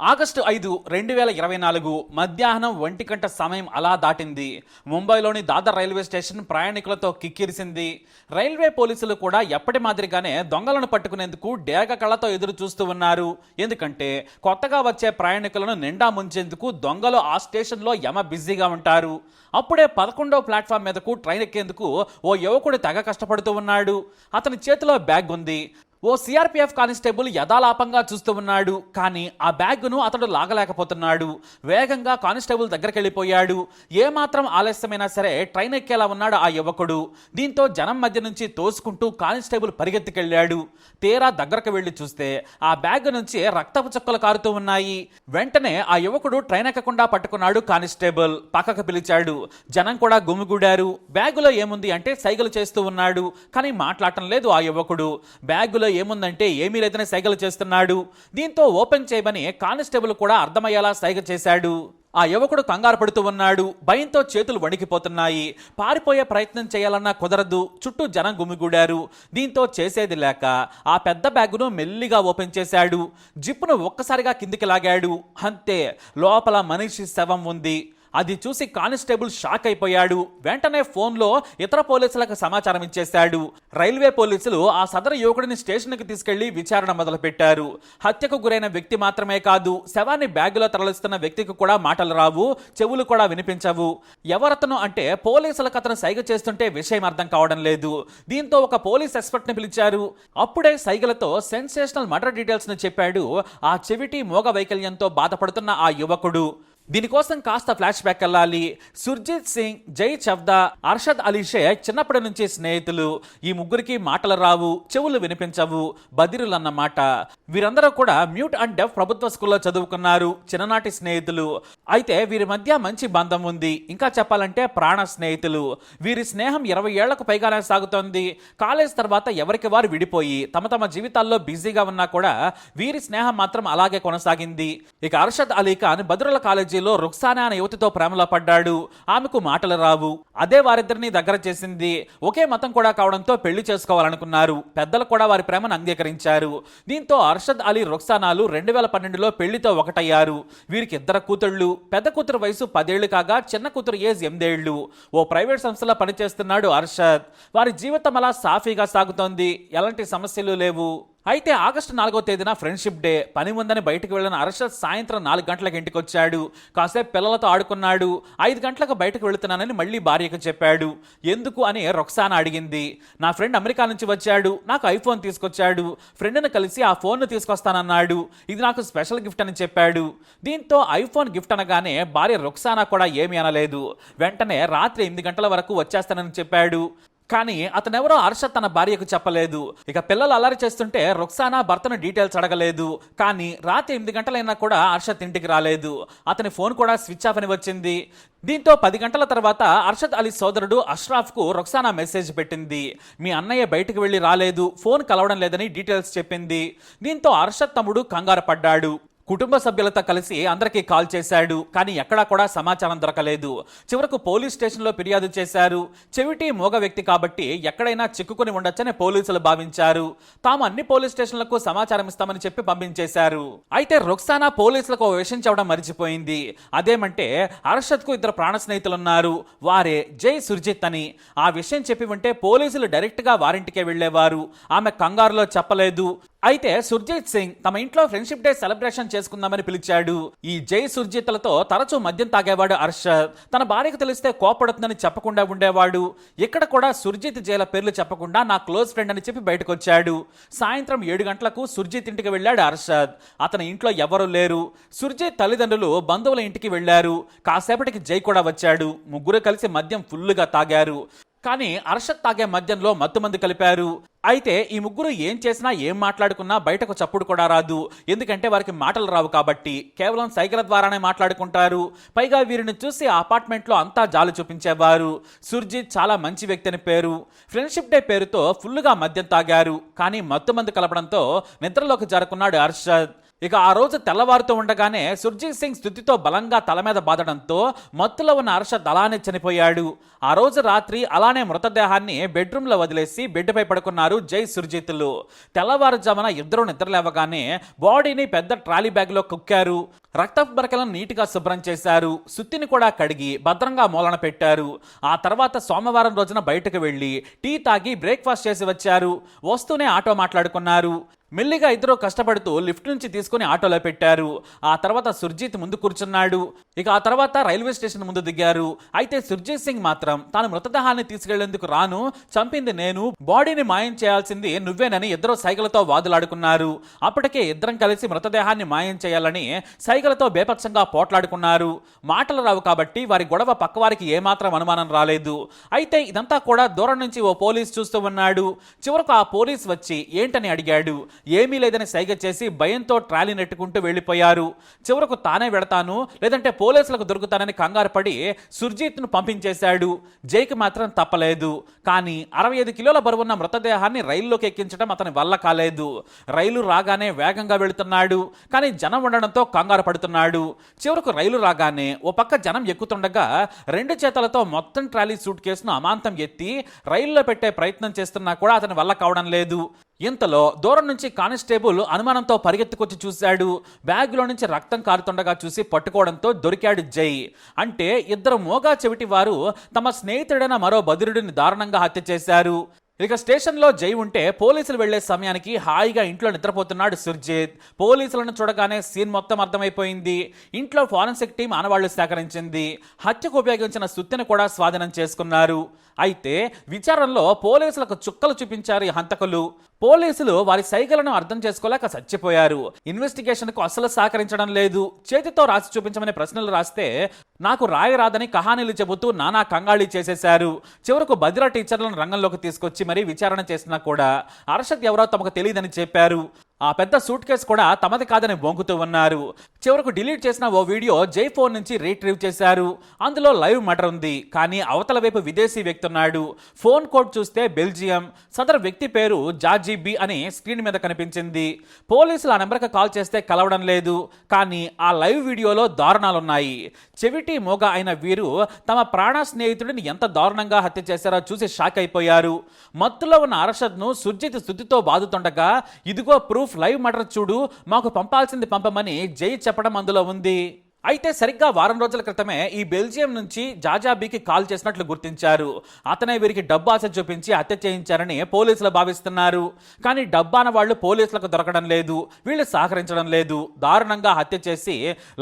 August ఐదు రెండు వేల ఇరవై నాలుగు మధ్యాహ్నం ఒంటి గంట సమయం అలా దాటింది. ముంబైలోని దాదర్ రైల్వే స్టేషన్ ప్రయాణికులతో కిక్కిరిసింది. రైల్వే పోలీసులు కూడా ఎప్పటి మాదిరిగానే దొంగలను పట్టుకునేందుకు డేగ కళ్ళతో ఎదురు చూస్తూ ఉన్నారు. ఎందుకంటే కొత్తగా వచ్చే ప్రయాణికులను నిండా ముంచేందుకు దొంగలు ఆ స్టేషన్లో యమ బిజీగా ఉంటారు. అప్పుడే పదకొండవ ప్లాట్ఫామ్ మీదకు ట్రైన్ ఎక్కేందుకు ఓ యువకుడు తెగ కష్టపడుతూ ఉన్నాడు. అతని చేతిలో బ్యాగ్ ఉంది. ఓ సిఆర్పిఎఫ్ కానిస్టేబుల్ యథాలాపంగా చూస్తూ ఉన్నాడు. కానీ ఆ బ్యాగ్ను అతడు లాగలేకపోతున్నాడు. వేగంగా కానిస్టేబుల్ దగ్గరికి వెళ్ళిపోయాడు ఏమాత్రం ఆలస్యమైనా సరే ట్రైన్ ఎక్కేలా ఉన్నాడు ఆ యువకుడు. దీంతో జనం మధ్య నుంచి తోసుకుంటూ కానిస్టేబుల్ పరిగెత్తుకెళ్ళాడు. తీరా దగ్గరకు వెళ్ళి చూస్తే ఆ బ్యాగ్ నుంచి రక్తపు చుక్కలు కారుతూ ఉన్నాయి. వెంటనే ఆ యువకుడు ట్రైన్ ఎక్కకుండా పట్టుకున్నాడు కానిస్టేబుల్. పక్కకు పిలిచాడు. జనం కూడా గుమిగూడారు. బ్యాగులో ఏముంది అంటే సైగలు చేస్తూ ఉన్నాడు. కానీ మాట్లాడటం లేదు ఆ యువకుడు. బ్యాగులో ఏముందంటే ఏమీ లేదని సైగలు చేస్తున్నాడు. దీంతో ఓపెన్ చేయమని కానిస్టేబుల్ కూడా అర్థమయ్యేలా సైగ చేశాడు. ఆ యువకుడు కంగారు పడుతూ ఉన్నాడు. భయంతో చేతులు వణికిపోతున్నాయి. పారిపోయే ప్రయత్నం చేయాలన్నా కుదరదు. చుట్టూ జనం గుమిగూడారు. దీంతో చేసేది లేక ఆ పెద్ద బ్యాగును మెల్లిగా ఓపెన్ చేశాడు. జిప్పును ఒక్కసారిగా కిందికి లాగాడు. అంతే లోపల మనిషి శవం ఉంది. అది చూసి కానిస్టేబుల్ షాక్ అయిపోయాడు. వెంటనే ఫోన్లో ఇతర పోలీసులకు సమాచారం ఇచ్చేశాడు. రైల్వే పోలీసులు ఆ సదరు యువకుడిని స్టేషన్కి తీసుకెళ్ళి విచారణ మొదలుపెట్టారు. హత్యకు గురైన వ్యక్తి మాత్రమే కాదు శవాన్ని బ్యాగులో తరలిస్తున్న వ్యక్తికి కూడా మాటలు రావు చెవులు కూడా వినిపించవు. ఎవరతను అంటే పోలీసులకు అతను సైగ చేస్తుంటే విషయం అర్థం కావడం లేదు. దీంతో ఒక పోలీస్ ఎక్స్పర్ట్ని పిలిచారు. అప్పుడే సైగలతో సెన్సేషనల్ మర్డర్ డీటెయిల్స్ను చెప్పాడు ఆ చెవిటి మోగ వైకల్యంతో బాధపడుతున్న ఆ యువకుడు. దీనికోసం కాస్త ఫ్లాష్ బ్యాక్ వెళ్ళాలి. సుర్జిత్ సింగ్ జై చవ్దా అర్షద్ అలీషే చిన్నప్పటి నుంచి స్నేహితులు. ఈ ముగ్గురికి మాటలు రావు చెవులు వినిపించవు బదిరులు అన్నమాట వీరందరూ కూడా మ్యూట్ అండ్ డెఫ్ ప్రభుత్వ స్కూల్లో చదువుకున్నారు చిన్ననాటి స్నేహితులు. అయితే వీరి మధ్య మంచి బంధం ఉంది. ఇంకా చెప్పాలంటే ప్రాణ స్నేహితులు. వీరి స్నేహం ఇరవై ఏళ్ళకు పైగానే సాగుతోంది. కాలేజ్ తర్వాత ఎవరికి వారు విడిపోయి తమ తమ జీవితాల్లో బిజీగా ఉన్నా కూడా వీరి స్నేహం మాత్రం అలాగే కొనసాగింది. ఇక అర్షద్ అలీ ఖాన్ బద్రుల కాలేజీలో రుక్సానా అనే యువతితో ప్రేమలో పడ్డాడు. ఆమెకు మాటలు రావు. అదే వారిద్దరిని దగ్గర చేసింది. ఒకే మతం కూడా కావడంతో పెళ్ళి చేసుకోవాలనుకున్నారు. పెద్దలు కూడా వారి ప్రేమను అంగీకరించారు. దీంతో అర్షద్ అలీ రుక్సానాలు రెండు వేల పన్నెండులో పెళ్ళితో ఒకటయ్యారు. వీరికి ఇద్దరు కూతుళ్ళు. పెద్ద కూతురు వయసు పదేళ్ళు కాగా చిన్న కూతురు ఏజ్ ఎనిమిదేళ్ళు. ఓ ప్రైవేట్ సంస్థలో పనిచేస్తున్నాడు అర్షద్. వారి జీవితం అలా సాఫీగా సాగుతోంది. ఎలాంటి సమస్యలు లేవు. అయితే ఆగస్టు నాలుగో తేదీన ఫ్రెండ్షిప్ డే. పని ఉందని బయటకు వెళ్ళిన అర్షద్ సాయంత్రం నాలుగు గంటలకు ఇంటికి వచ్చాడు. కాసేపు పిల్లలతో ఆడుకున్నాడు. ఐదు గంటలకు బయటకు వెళుతున్నానని మళ్ళీ భార్యకు చెప్పాడు. ఎందుకు అని రొక్సానా అడిగింది. నా ఫ్రెండ్ అమెరికా నుంచి వచ్చాడు. నాకు ఐఫోన్ తీసుకొచ్చాడు. ఫ్రెండ్ని కలిసి ఆ ఫోన్ను తీసుకొస్తానన్నాడు. ఇది నాకు స్పెషల్ గిఫ్ట్ అని చెప్పాడు. దీంతో ఐఫోన్ గిఫ్ట్ అనగానే భార్య రొక్సానా కూడా ఏమీ అనలేదు. వెంటనే రాత్రి ఎనిమిది గంటల వరకు వచ్చేస్తానని చెప్పాడు. కానీ అతనెవరో హర్షద్ తన భార్యకు చెప్పలేదు. ఇక పిల్లలు అల్లరి చేస్తుంటే రుక్సానా భర్తను డీటెయిల్స్ అడగలేదు. కానీ రాత్రి ఎనిమిది గంటలైనా కూడా హర్షత్ ఇంటికి రాలేదు. అతని ఫోన్ కూడా స్విచ్ ఆఫ్ అని వచ్చింది. దీంతో పది గంటల తర్వాత అర్షద్ అలీ సోదరుడు అష్రాఫ్కు రుక్సానా మెసేజ్ పెట్టింది. మీ అన్నయ్య బయటకు వెళ్ళి రాలేదు. ఫోన్ కలవడం లేదని డీటెయిల్స్ చెప్పింది. దీంతో అర్షద్ తమ్ముడు కంగారు పడ్డాడు. కుటుంబ సభ్యులతో కలిసి అందరికీ కాల్ చేశాడు కానీ ఎక్కడా కూడా సమాచారం దొరకలేదు. చివరకు పోలీస్ స్టేషన్లో ఫిర్యాదు చేశారు. చెవిటి మోగ వ్యక్తి కాబట్టి ఎక్కడైనా చిక్కుకుని ఉండొచ్చని పోలీసులు భావించారు. తాము అన్ని పోలీస్ స్టేషన్లకు సమాచారం ఇస్తామని చెప్పి పంపించేశారు. అయితే రుక్సానా పోలీసులకు ఓ విషయం చెప్పడం మర్చిపోయింది. అదేమంటే అర్షద్కు ఇద్దరు ప్రాణ స్నేహితులున్నారు వారే జై సుర్జిత్ అని. ఆ విషయం చెప్పి ఉంటే పోలీసులు డైరెక్ట్గా వారింటికే వెళ్ళేవారు ఆమె కంగారులో చెప్పలేదు. అయితే సుర్జిత్ సింగ్ తమ ఇంట్లో ఫ్రెండ్షిప్ డే సెలబ్రేషన్ చేసుకుందామని పిలిచాడు. ఈ జై సుర్జిత్లతో తరచూ మద్యం తాగేవాడు అర్షద్ తన భార్యకు తెలిస్తే కోపడుతుందని చెప్పకుండా ఉండేవాడు. ఇక్కడ కూడా సుర్జిత్ జైల పేర్లు చెప్పకుండా నా క్లోజ్ ఫ్రెండ్ అని చెప్పి బయటకు వచ్చాడు సాయంత్రం ఏడు గంటలకు సుర్జిత్ ఇంటికి వెళ్ళాడు అర్షద్ అతని ఇంట్లో ఎవరూ లేరు. సుర్జిత్ తల్లిదండ్రులు బంధువుల ఇంటికి వెళ్ళారు కాసేపటికి జై కూడా వచ్చాడు. ముగ్గురు కలిసి మద్యం ఫుల్లుగా తాగారు. కానీ అర్షద్ తాగే మద్యంలో మత్తుమంది కలిపారు. అయితే ఈ ముగ్గురు ఏం చేసినా ఏం మాట్లాడుకున్నా బయటకు చప్పుడు కూడా రాదు. ఎందుకంటే వారికి మాటలు రావు కాబట్టి. కేవలం సైకిల్ ద్వారానే మాట్లాడుకుంటారు. పైగా వీరిని చూసి ఆ అపార్ట్మెంట్లో అంతా జాలు చూపించేవారు. సుర్జిత్ చాలా మంచి వ్యక్తి అని పేరు. ఫ్రెండ్షిప్ డే పేరుతో ఫుల్లుగా మద్యం తాగారు. కానీ మత్తుమంది కలపడంతో నిద్రలోకి జరుకున్నాడు అర్షద్. ఇక ఆ రోజు తెల్లవారుతూ ఉండగానే సుర్జీత్ సింగ్ స్థుతితో బలంగా తల మీద బాదడంతో మత్తులో ఉన్న అర్షద్ అలానే చనిపోయాడు. ఆ రోజు రాత్రి అలానే మృతదేహాన్ని బెడ్రూమ్లో వదిలేసి బెడ్పై పడుకున్నారు జై సుర్జిత్లు. తెల్లవారుజామున ఇద్దరు నిద్రలేవగానే బాడీని పెద్ద ట్రాలీ బ్యాగ్లో కుక్కారు. రక్తపు బరకలను నీటిగా శుభ్రం చేశారు. సుత్తిని కూడా కడిగి భద్రంగా మూలన పెట్టారు. ఆ తర్వాత సోమవారం రోజున బయటకు వెళ్ళి టీ తాగి బ్రేక్ఫాస్ట్ చేసి వచ్చారు. వస్తూనే ఆటో మాట్లాడుకున్నారు. మెల్లిగా ఇద్దరు కష్టపడుతూ లిఫ్ట్ నుంచి తీసుకుని ఆటోలో పెట్టారు. ఆ తర్వాత సుర్జీత్ ముందు కూర్చున్నాడు. ఇక ఆ తర్వాత రైల్వే స్టేషన్ ముందు దిగారు. అయితే సుర్జీత్ సింగ్ మాత్రం తాను మృతదేహాన్ని తీసుకెళ్ళేందుకు రాను చంపింది నేను బాడీని మాయం చేయాల్సింది నువ్వేనని ఇద్దరు సైకిల్తో వాదులాడుకున్నారు. అప్పటికే ఇద్దరం కలిసి మృతదేహాన్ని మాయం చేయాలని సైకిల్తో బేపత్సంగా పోట్లాడుకున్నారు. మాటలు రావు కాబట్టి వారి గొడవ పక్కవారికి ఏమాత్రం అనుమానం రాలేదు. అయితే ఇదంతా కూడా దూరం నుంచి ఓ పోలీస్ చూస్తూ ఉన్నాడు. చివరకు ఆ పోలీస్ వచ్చి ఏంటని అడిగాడు. ఏమీ లేదని సైగ చేసి భయంతో ట్రాలీ నెట్టుకుంటూ వెళ్ళిపోయారు. చివరకు తానే వెడతాను లేదంటే పోలీసులకు దొరుకుతానని కంగారు పడి సుర్జీత్ను పంపించేశాడు. జైకి మాత్రం తప్పలేదు. కానీ అరవై ఐదు కిలోల బరువున్న మృతదేహాన్ని రైల్లోకి ఎక్కించడం అతని వల్ల కాలేదు. రైలు రాగానే వేగంగా వెళుతున్నాడు కానీ జనం ఉండడంతో కంగారు పడుతున్నాడు. చివరకు రైలు రాగానే ఓ పక్క జనం ఎక్కుతుండగా రెండు చేతలతో మొత్తం ట్రాలీ సూట్ కేసును అమాంతం ఎత్తి రైల్లో పెట్టే ప్రయత్నం చేస్తున్నా కూడా అతని వల్ల కావడం లేదు. ఇంతలో దూరం నుంచి కానిస్టేబుల్ అనుమానంతో పరిగెత్తుకొచ్చి చూశాడు. బ్యాగ్లో నుంచి రక్తం కారుతుండగా చూసి పట్టుకోవడంతో దొరికాడు జై. అంటే ఇద్దరు మోగా చెవిటి వారు తమ స్నేహితుడైన మరో బదిరుడిని దారుణంగా హత్య చేశారు. ఇక స్టేషన్లో జై ఉంటే పోలీసులు వెళ్ళే సమయానికి హాయిగా ఇంట్లో నిద్రపోతున్నాడు సుర్జిత్. పోలీసులను చూడగానే సీన్ మొత్తం అర్థమైపోయింది. ఇంట్లో ఫారెన్సిక్ టీం ఆనవాళ్ళు సేకరించింది. హత్యకు ఉపయోగించిన సుత్తిని కూడా స్వాధీనం చేసుకున్నారు. అయితే విచారణలో పోలీసులకు చుక్కలు చూపించారు ఈ హంతకులు. పోలీసులు వారి సైకిళ్ళను అర్థం చేసుకోలేక చచ్చిపోయారు. ఇన్వెస్టిగేషన్కు అసలు సహకరించడం లేదు. చేతితో రాసి చూపించమని ప్రశ్నలు రాస్తే నాకు రాయరాదని కహానీలు చెబుతూ నానా కంగాళి చేసేశారు. చివరకు బదిరా టీచర్లను రంగంలోకి తీసుకొచ్చి మరీ విచారణ చేసినా కూడా అర్షద్ ఎవరో తమకు తెలియదని చెప్పారు. ఆ పెద్ద సూట్ కేసు కూడా తమది కాదని బొంకుతూ ఉన్నారు. చివరకు డిలీట్ చేసిన ఓ వీడియో జై ఫోన్ నుంచి రీట్రీవ్ చేశారు. అందులో లైవ్ మటర్ ఉంది. కానీ అవతల వైపు విదేశీ వ్యక్తి ఉన్నాడు ఫోన్ కోడ్ చూస్తే బెల్జియం. సదరు వ్యక్తి పేరు జార్జీ బి అని స్క్రీన్ మీద కనిపించింది. పోలీసులు ఆ నెంబర్కి కాల్ చేస్తే కలవడం లేదు. కానీ ఆ లైవ్ వీడియోలో దారుణాలున్నాయి. చెవిటి మోగ అయిన వీరు తమ ప్రాణ స్నేహితుడిని ఎంత దారుణంగా హత్య చేశారో చూసి షాక్ అయిపోయారు. మత్తులో ఉన్న అరషద్ను సుర్జిత్ స్థుతితో బాదుతుండగా ఇదిగో ప్రూఫ్ లైవ్ మర్డర్ చూడు మాకు పంపాల్సింది పంపమని జై చెప్పడం అందులో ఉంది. అయితే సరిగ్గా వారం రోజుల క్రితమే ఈ బెల్జియం నుంచి జాజాబీకి కాల్ చేసినట్లు గుర్తించారు. అతనే వీరికి డబ్బు ఆశ చూపించి హత్య చేయించారని పోలీసులు భావిస్తున్నారు. కానీ డబ్బాన వాళ్ళు పోలీసులకు దొరకడం లేదు వీళ్ళు సహకరించడం లేదు. దారుణంగా హత్య చేసి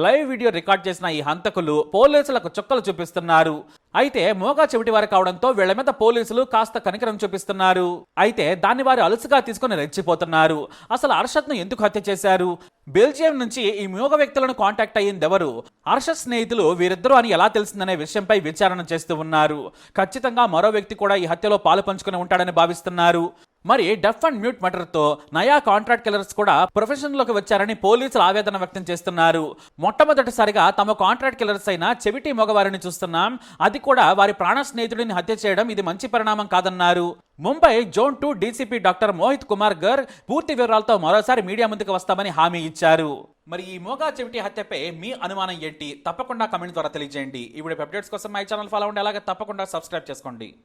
లైవ్ వీడియో రికార్డ్ చేసిన ఈ హంతకులు పోలీసులకు చుక్కలు చూపిస్తున్నారు. అయితే మోగా చెవిటి వారు కావడంతో వీళ్ళ మీద పోలీసులు కాస్త కనికరం చూపిస్తున్నారు. అయితే దాన్ని వారు అలుసుగా తీసుకుని రెచ్చిపోతున్నారు. అసలు అర్షద్ను ఎందుకు హత్య చేశారు? బెల్జియం నుంచి ఈ మూగ వ్యక్తులను కాంటాక్ట్ అయ్యింది ఎవరు అర్షద్ స్నేహితులు వీరిద్దరూ అని ఎలా తెలిసిందనే విషయంపై విచారణ చేస్తూ ఉన్నారు. ఖచ్చితంగా మరో వ్యక్తి కూడా ఈ హత్యలో పాలు పంచుకుని ఉంటాడని భావిస్తున్నారు. మరి డెఫ్ అండ్ మ్యూట్ మటర్తో నయా కాంట్రాక్ట్ కిల్లర్స్ కూడా ప్రొఫెషన్లోకి వచ్చారని పోలీసులు ఆవేదన వ్యక్తం చేస్తున్నారు. మొట్టమొదటిసారిగా తమ కాంట్రాక్ట్ కిల్లర్స్ అయిన చెవిటి మగవారిని చూస్తున్నాం. అది కూడా వారి ప్రాణ స్నేహితుడిని హత్య చేయడం ఇది మంచి పరిణామం కాదన్నారు. Mumbai zone two DCP doctor Mohit Kumar గర్ పూర్తి వివరాలతో మరోసారి మీడియా ముందుకు వస్తామని హామీ ఇచ్చారు. మరి ఈ మోగా చెవిటి హత్యపై మీ అనుమానం ఏంటి? తప్పకుండా కమెంట్ ద్వారా తెలియజేయండి. ఇప్పుడు అప్డేట్స్ కోసం మై ఛానల్ ఫాలో అవ్వండి. అలాగే తప్పకుండా సబ్స్క్రైబ్ చేసుకోండి.